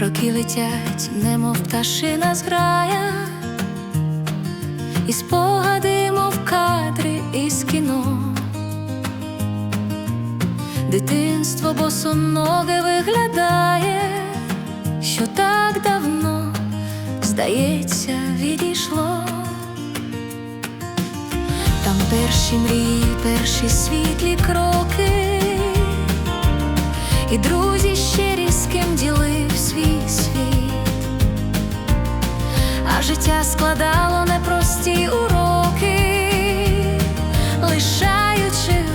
роки летять, немов пташина зграя, і спогади, мов кадри із кіно. Дитинство босоноге виглядає, що так давно, здається, відійшло. Там перші мрії, перші світлі кроки, і друзі життя складало непрості уроки, лишаючи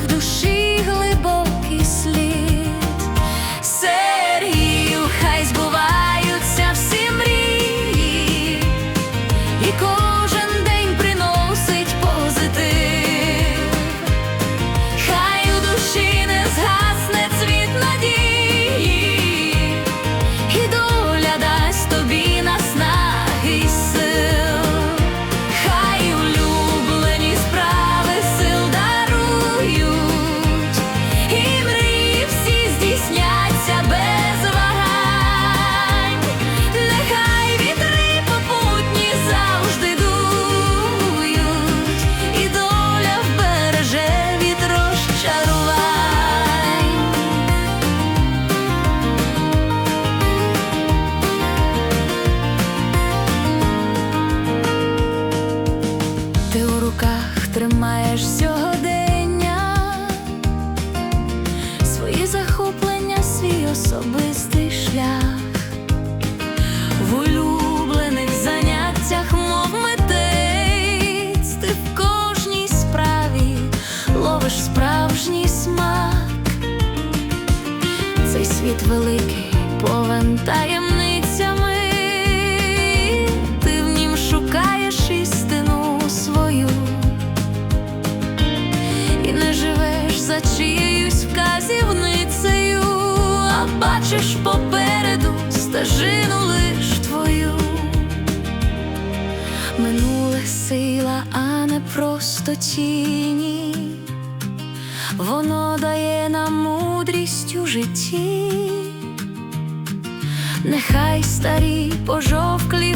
особистий шлях, в улюблених заняттях, мов митець, ти в кожній справі ловиш справжній смак. Цей світ великий, повен таємницями, ти бачиш попереду стежину лиш твою. Минуле сила, а не просто тіні. Воно дає нам мудрість у житті, нехай старі пожовклі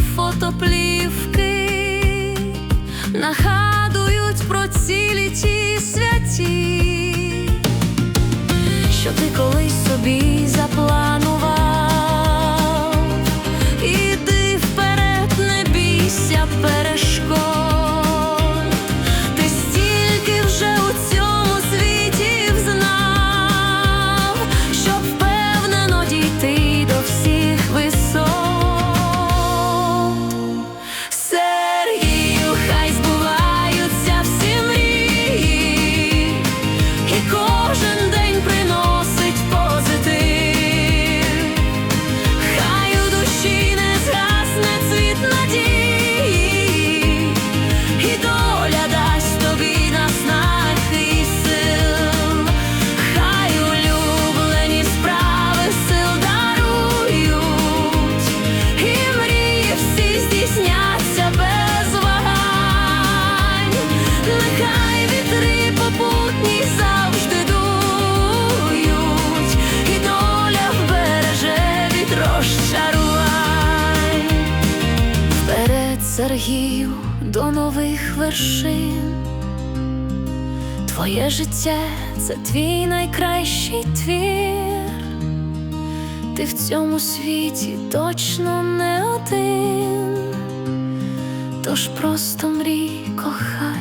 Вперед, до нових вершин. Твоє життя це твій найкращий твір. Ти в цьому світі точно не один, тож просто мрій, кохай.